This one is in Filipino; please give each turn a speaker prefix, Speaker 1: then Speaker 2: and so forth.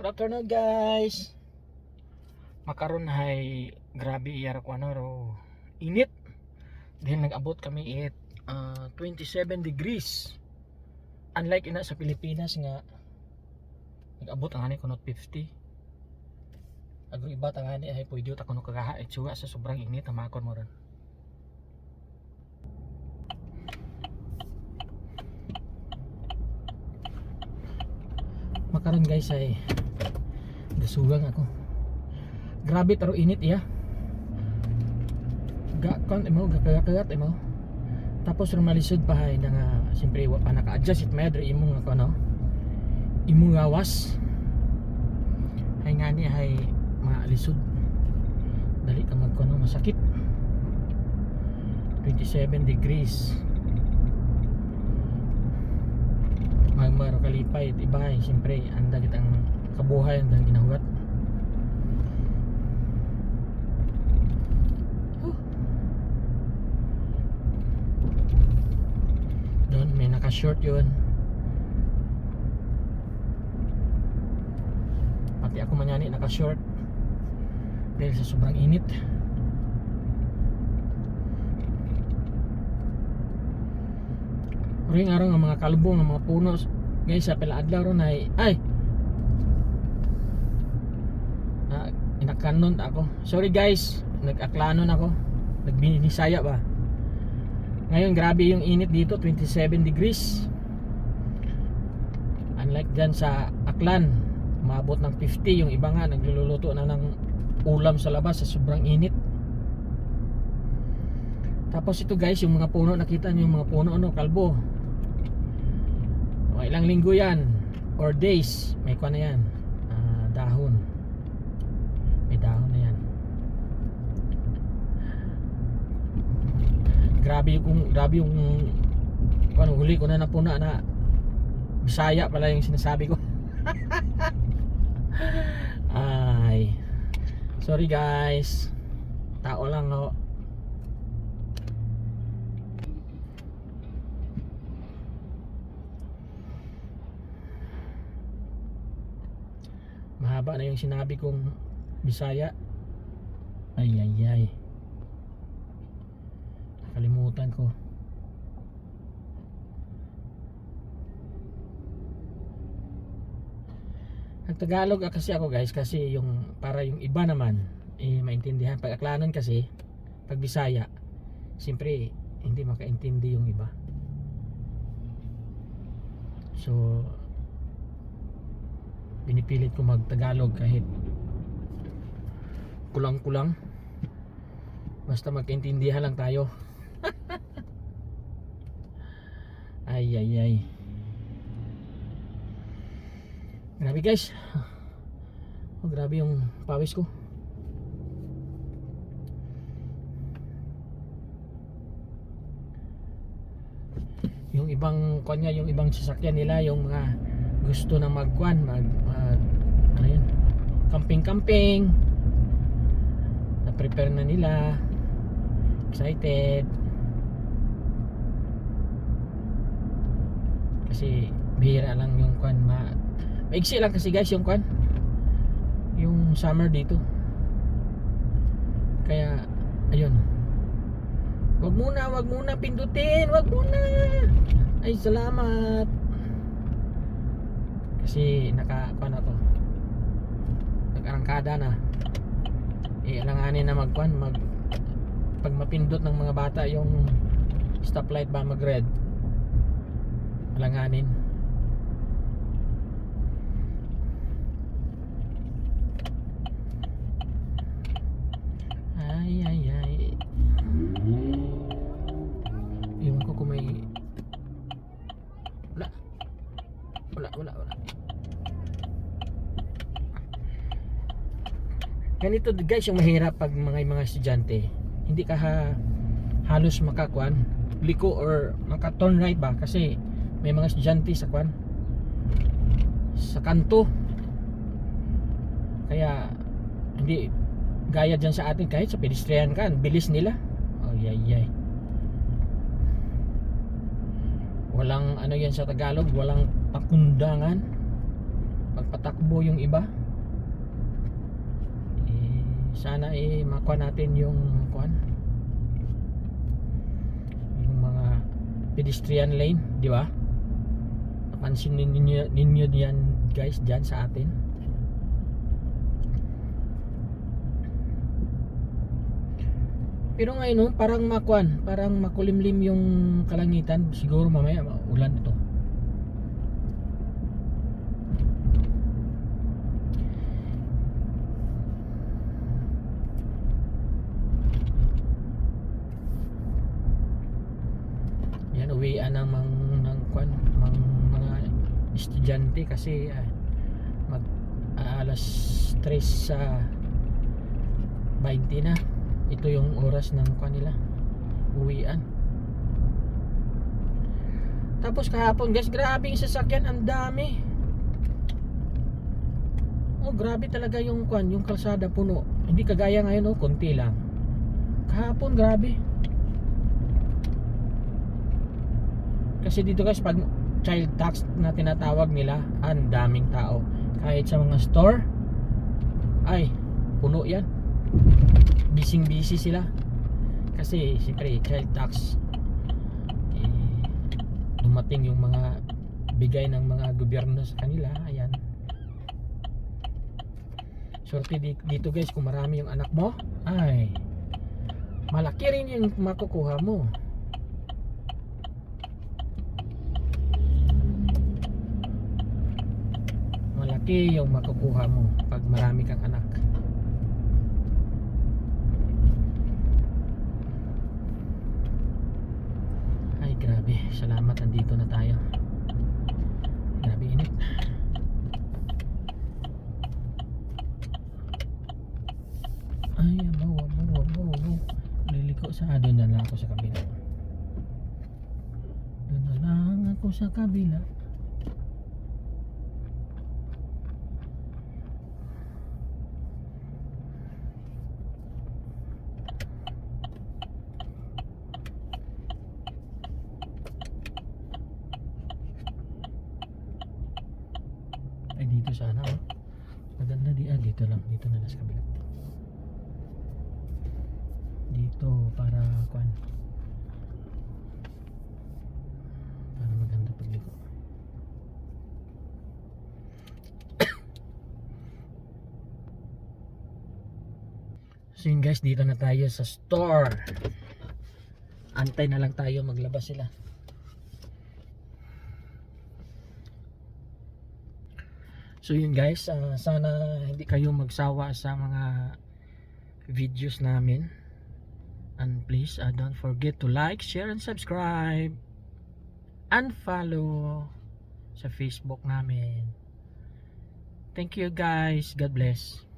Speaker 1: Good afternoon guys. Makaron hay grabe iyar ko ano ro init. Then nag-abot kami it uh, 27 degrees. Unlike ina sa Pilipinas nga nag-abot ang ani kuno 50. Ag iba tang ani ay pwede ta kuno kagaha itsuga sa sobrang init tamakon mo ron. Makaron guys ay gasugang ako. Grabe pero init ya. Ga kon imo gakagat imo. Tapos rumalisod pa hay nga siyempre wa pa naka-adjust it medre imo nga kono. Imo gawas. Hay nga ni hay maalisod. Dali ka magkono masakit. 27 degrees. magmaro kalipay at iba eh, siyempre anda kitang kabuhay ang ginahugat. Doon may naka short yun. Pati ako manyani naka short dahil sa sobrang init. Ring araw nga mga kalbo nga mga puno. Guys sa pila adlaw ron ay ay inakanon ako. Sorry guys. Nag-aklanon ako. Nagbinisaya ba? Ngayon grabe yung init dito. 27 degrees. Unlike dyan sa Aklan maabot ng 50 yung iba nga nagluluto na ng ulam sa labas sa sobrang init. Tapos ito guys yung mga puno. Nakita nyo yung mga puno ano kalbo. Mga ilang linggo yan. Or days. May kuha na yan. Ah, dahon may dahon na yan. Grabe yung grabe yung ano huli ko na napuna na Bisaya pala yung sinasabi ko. Ay. Sorry guys. Tao lang ho. Mahaba na yung sinabi kong Bisaya. Ay ay ay. Nakalimutan ko. Nagtagalog ah, kasi ako guys kasi yung para yung iba naman eh, maintindihan. Pag aklanon kasi pag Bisaya siyempre hindi makaintindi yung iba. So pinipilit ko magtagalog kahit kulang-kulang. Basta magkaintindihan lang tayo. Ay ay ay. Grabe guys. Oh, grabe yung pawis ko. Yung ibang kanya yung ibang sasakyan nila yung mga gusto na magkuan mag, mag ano yun? Camping camping prepare na nila. Excited. Kasi bihira lang yung kuan ma maigsi lang kasi guys yung kuan yung summer dito. Kaya ayun. Wag muna wag muna pindutin wag muna! Ay salamat! Kasi naka kuan ako nag-arangkada na alanganin na magkuan mag pag mapindot ng mga bata yung stoplight ba mag red alanganin. Ay ay ay. Iwan ko kung may wala. Wala wala wala ganito guys yung mahirap pag mga mga estudyante. Hindi ka ha, halos makakuan liko or maka turn right ba? Kasi may mga estudyante sa kwan sa kanto. Kaya hindi gaya dyan sa atin kahit sa pedestrian ka bilis nila. Oh yay yay. Walang ano yan sa Tagalog walang pakundangan. Magpatakbo yung iba sana eh makuha natin yung kuan yung mga pedestrian lane di ba? Napansin ninyo, ninyo diyan guys dyan sa atin. Pero ngayon no, parang makuan parang makulimlim yung kalangitan. Siguro mamaya ulan ito yan uwian ng mang, ng kwan mang, mga estudyante kasi ah, mag ah, alas 3 sa 20 na. Ito yung oras ng kwan nila uwian. Tapos kahapon guys grabe yung sasakyan ang dami. Oh grabe talaga yung kwan yung kalsada puno. Hindi kagaya ngayon oh konti lang. Kahapon grabe. Kasi dito guys pag child tax na tinatawag nila ang daming tao. Kahit sa mga store ay puno yan. Bising busy sila. Kasi siyempre child tax eh, dumating yung mga bigay ng mga gobyerno sa kanila. Ayan. Sorte di- dito guys kung marami yung anak mo ay malaki rin yung makukuha mo malaki yung makukuha mo pag marami kang anak. Ay grabe. Salamat. Nandito na tayo. Grabe init. Ay abaw abaw abaw abaw liliko sa ah, doon na lang ako sa kabila. Doon na lang ako sa kabila ay dito sana oh maganda di ah dito na lang sa kabila. Dito para kuan para maganda pagliko. So yun guys dito na tayo sa store. Antay na lang tayo maglabas sila So yun guys, ah, sana hindi kayo magsawa sa mga videos namin. And please uh, don't forget to like, share, and subscribe. And follow sa Facebook namin. Thank you guys. God bless.